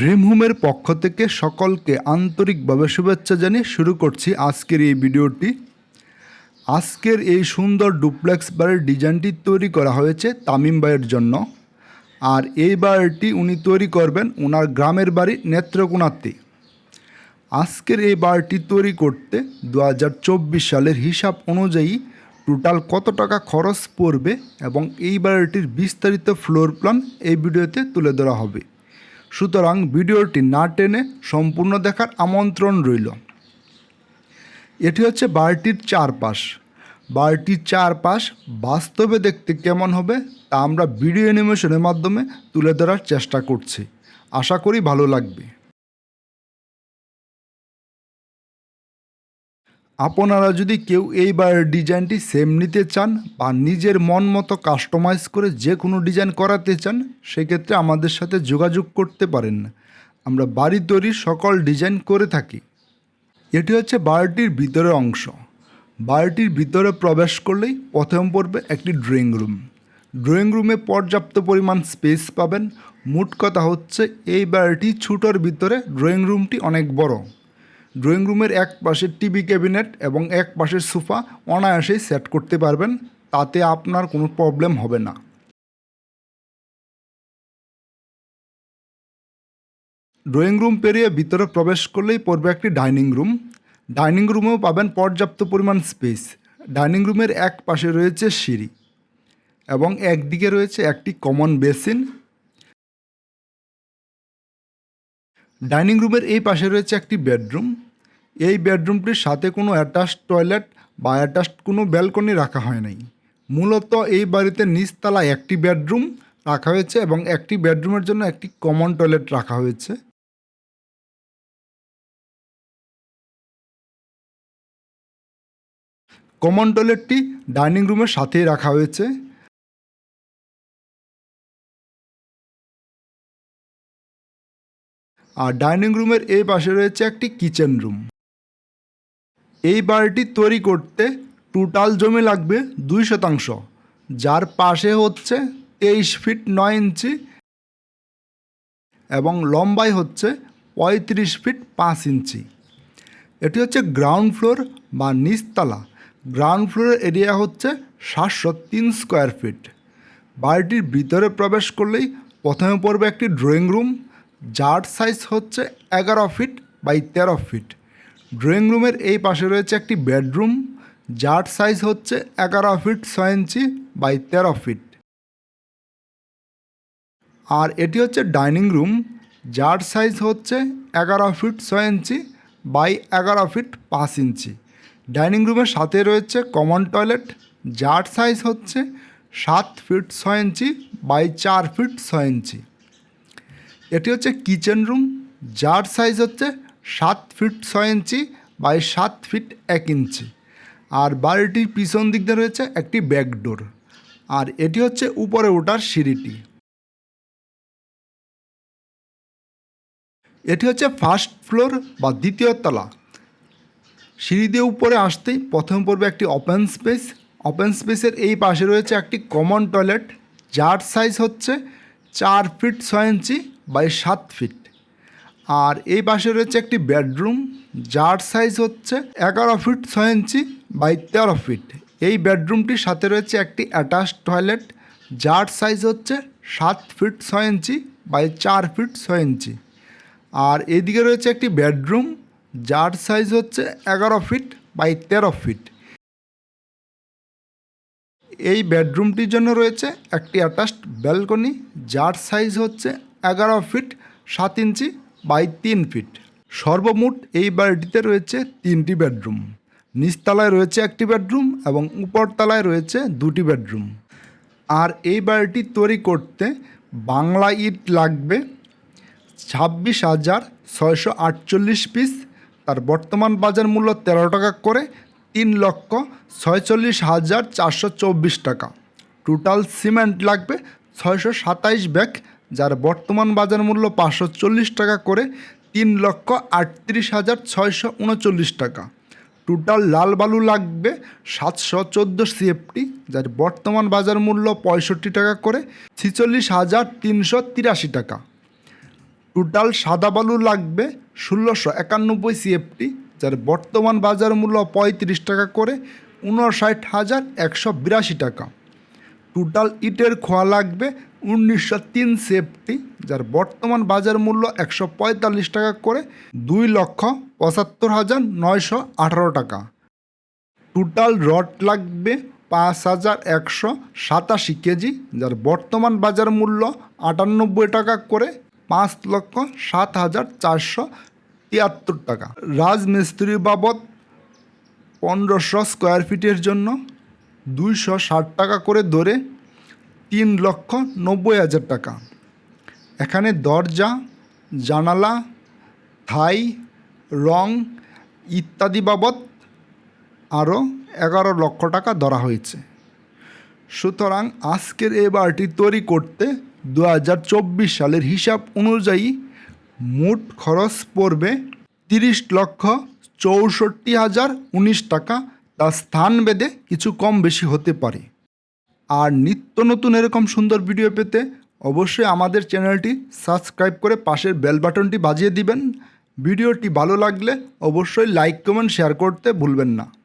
Dream হোমের পক্ষ থেকে সকলকে আন্তরিকভাবে শুভেচ্ছা জানিয়ে শুরু করছি আজকের এই ভিডিওটি। আজকের এই সুন্দর ডুপ্লেক্স বাড়ির ডিজাইনটি তৈরি করা হয়েছে তামিম ভাইয়ের জন্য। আর এই বাড়িটি উনি তৈরি করবেন ওনার গ্রামের বাড়ি নেত্রকোনাতে। আজকের এই বাড়িটি তৈরি করতে দু হাজার চব্বিশ সালের হিসাব অনুযায়ী টোটাল কত টাকা খরচ পড়বে এবং এই বাড়িটির বিস্তারিত ফ্লোর প্ল্যান এই ভিডিওতে তুলে ধরা হবে। সুতরাং ভিডিওটি না টেনে সম্পূর্ণ দেখার আমন্ত্রণ রইল। এটি হচ্ছে বাড়িটির চারপাশ। বাড়িটির চারপাশ বাস্তবে দেখতে কেমন হবে তা আমরা ভিডিও অ্যানিমেশনের মাধ্যমে তুলে ধরার চেষ্টা করছি। আশা করি ভালো লাগবে। আপনারা যদি কেউ এই বাড়ির ডিজাইনটি সেম নিতে চান বা নিজের মন মতো কাস্টমাইজ করে যে কোনো ডিজাইন করাতে চান, সেক্ষেত্রে আমাদের সাথে যোগাযোগ করতে পারেন। আমরা বাড়ি তৈরির সকল ডিজাইন করে থাকি। এটি হচ্ছে বাড়িটির ভিতরের অংশ। বাড়িটির ভিতরে প্রবেশ করলেই প্রথম পড়বে একটি ড্রয়িং রুম ড্রয়িং রুমে পর্যাপ্ত পরিমাণ স্পেস পাবেন। মোট কথা হচ্ছে এই বাড়িটি ছুটোর ভিতরে ড্রয়িং রুমটি অনেক বড়। ড্রয়িং রুমের এক পাশে টিভি ক্যাবিনেট এবং এক পাশের সোফা অনায়াসেই সেট করতে পারবেন, তাতে আপনার কোনো প্রবলেম হবে না। ড্রয়িং রুম পেরিয়ে ভিতরে প্রবেশ করলেই পড়বে একটি ডাইনিং রুম। ডাইনিং রুমেও পাবেন পর্যাপ্ত পরিমাণ স্পেস। ডাইনিং রুমের এক পাশে রয়েছে সিঁড়ি এবং একদিকে রয়েছে একটি কমন বেসিন। ডাইনিং রুমের এই পাশে রয়েছে একটি বেডরুম। এই বেডরুমটির সাথে কোনো অ্যাটাচ টয়লেট বা অ্যাটাচ কোনো ব্যালকনি রাখা হয় নাই। মূলত এই বাড়িতে নিচতলায় একটি বেডরুম রাখা হয়েছে এবং একটি বেডরুমের জন্য একটি কমন টয়লেট রাখা হয়েছে। কমন টয়লেটটি ডাইনিং রুমের সাথেই রাখা হয়েছে। আর ডাইনিং রুমের এই পাশে রয়েছে একটি কিচেন রুম। এই বাড়িটি তৈরি করতে টোটাল জমি লাগবে দুই শতাংশ, যার পাশে হচ্ছে তেইশ ফিট নয় ইঞ্চি এবং লম্বাই হচ্ছে পঁয়ত্রিশ ফিট পাঁচ ইঞ্চি। এটি হচ্ছে গ্রাউন্ড ফ্লোর বা নিচতলা। গ্রাউন্ড ফ্লোরের এরিয়া হচ্ছে সাতশো তিন স্কোয়ার ফিট বাড়িটির ভিতরে প্রবেশ করলেই প্রথমে পড়বে একটি ড্রয়িং রুম যার সাইজ হচ্ছে এগারো ফিট বাই তেরো ফিট ড্রয়িং রুমের এই পাশে রয়েছে একটি বেডরুম যার সাইজ হচ্ছে এগারো ফিট ছয় ইঞ্চি বাই তেরো ফিট আর এটি হচ্ছে ডাইনিং রুম যার সাইজ হচ্ছে এগারো ফিট ছয় ইঞ্চি বাই এগারো ফিট পাঁচ ইঞ্চি ডাইনিং রুমের সাথে রয়েছে কমন টয়লেট যার সাইজ হচ্ছে সাত ফিট ছয় ইঞ্চি বাই চার ফিট ছয় ইঞ্চি এটি হচ্ছে কিচেন রুম, যার সাইজ হচ্ছে সাত ফিট ছয় ইঞ্চি বাই সাত ফিট এক ইঞ্চি। আর বাড়িটির পিছন দিক দিয়ে রয়েছে একটি ব্যাকডোর আর এটি হচ্ছে উপরে ওঠার সিঁড়িটি। এটি হচ্ছে ফার্স্ট ফ্লোর বা দ্বিতীয় তলা। সিঁড়ি দিয়ে উপরে আসতেই প্রথম পড়বে একটি ওপেন স্পেস। ওপেন স্পেসের এই পাশে রয়েছে একটি কমন টয়লেট, যার সাইজ হচ্ছে চার ফিট ছয় ইঞ্চি বাই সাত ফিট। আর এই পাশে রয়েছে একটি বেডরুম, যার সাইজ হচ্ছে এগারো ফিট ছয় ইঞ্চি বাই তেরো ফিট। এই বেডরুমটির সাথে রয়েছে একটি অ্যাটাচ টয়লেট, যার সাইজ হচ্ছে সাত ফিট ছয় ইঞ্চি বাই চার ফিট ছয় ইঞ্চি। আর এদিকে রয়েছে একটি বেডরুম, যার সাইজ হচ্ছে এগারো ফিট বাই তেরো ফিট। এই বেডরুমটির জন্য রয়েছে একটি অ্যাটাচড ব্যালকনি যার সাইজ হচ্ছে এগারো ফিট সাত ইঞ্চি বাই তিন ফিট সর্বমোট এই বাড়িটিতে রয়েছে তিনটি বেডরুম নিচতলায় রয়েছে একটি বেডরুম এবং উপরতলায় রয়েছে দুটি বেডরুম আর এই বাড়িটি তৈরি করতে বাংলা ইট লাগবে ছাব্বিশ হাজার ছয়শো আটচল্লিশ পিস তার বর্তমান বাজার মূল্য তেরো টাকা করে, তিন লক্ষ ছয়চল্লিশ হাজার চারশো চব্বিশ টাকা। টোটাল সিমেন্ট লাগবে ছয়শো সাতাইশ ব্যাগ, যার বর্তমান বাজার মূল্য পাঁচশো চল্লিশ টাকা করে তিন লক্ষ আটত্রিশ হাজার ছয়শো উনচল্লিশ টাকা। টোটাল লাল বালু লাগবে সাতশো চোদ্দ সিএফটি, যার বর্তমান বাজার মূল্য পঁয়ষট্টি টাকা করে ছিচল্লিশ হাজার তিনশো তিরাশি টাকা। টোটাল সাদা বালু লাগবে ষোলোশো একানব্বই সিএফটি, যার বর্তমান বাজার মূল্য পঁয়ত্রিশ টাকা করে উনষাট হাজার একশো বিরাশি টাকা। টোটাল ইটের খোয়া লাগবে উনিশশো তিন সেফটি, যার বর্তমান বাজার মূল্য একশো পঁয়তাল্লিশ টাকা করে দুই লক্ষ পঁচাত্তর হাজার নয়শো আঠারো টাকা। টোটাল রড লাগবে পাঁচ হাজার একশো সাতাশি কেজি, যার বর্তমান বাজার মূল্য আটানব্বই টাকা করে পাঁচ লক্ষ সাত হাজার চারশো তিয়াত্তর টাকা। রাজমিস্ত্রি বাবদ পনেরোশো স্কোয়ার ফিটের জন্য দুইশো ষাট টাকা করে ধরে তিন লক্ষ নব্বই হাজার টাকা। এখানে দরজা, জানালা, থাই, রং ইত্যাদি বাবদ আরও এগারো লক্ষ টাকা ধরা হয়েছে। সুতরাং আজকের এ বারটি তৈরি করতে দু হাজার চব্বিশ সালের হিসাব অনুযায়ী মোট খরচ পড়বে তিরিশ লক্ষ চৌষট্টি হাজার উনিশ টাকা তা স্থান বেদে কিছু কম বেশি হতে পারে। আর নিত্য নতুন এরকম সুন্দর ভিডিও পেতে অবশ্যই আমাদের চ্যানেলটি সাবস্ক্রাইব করে পাশের বেল বাটনটি বাজিয়ে দিবেন। ভিডিওটি ভালো লাগলে অবশ্যই লাইক কমেন্ট শেয়ার করতে ভুলবেন না।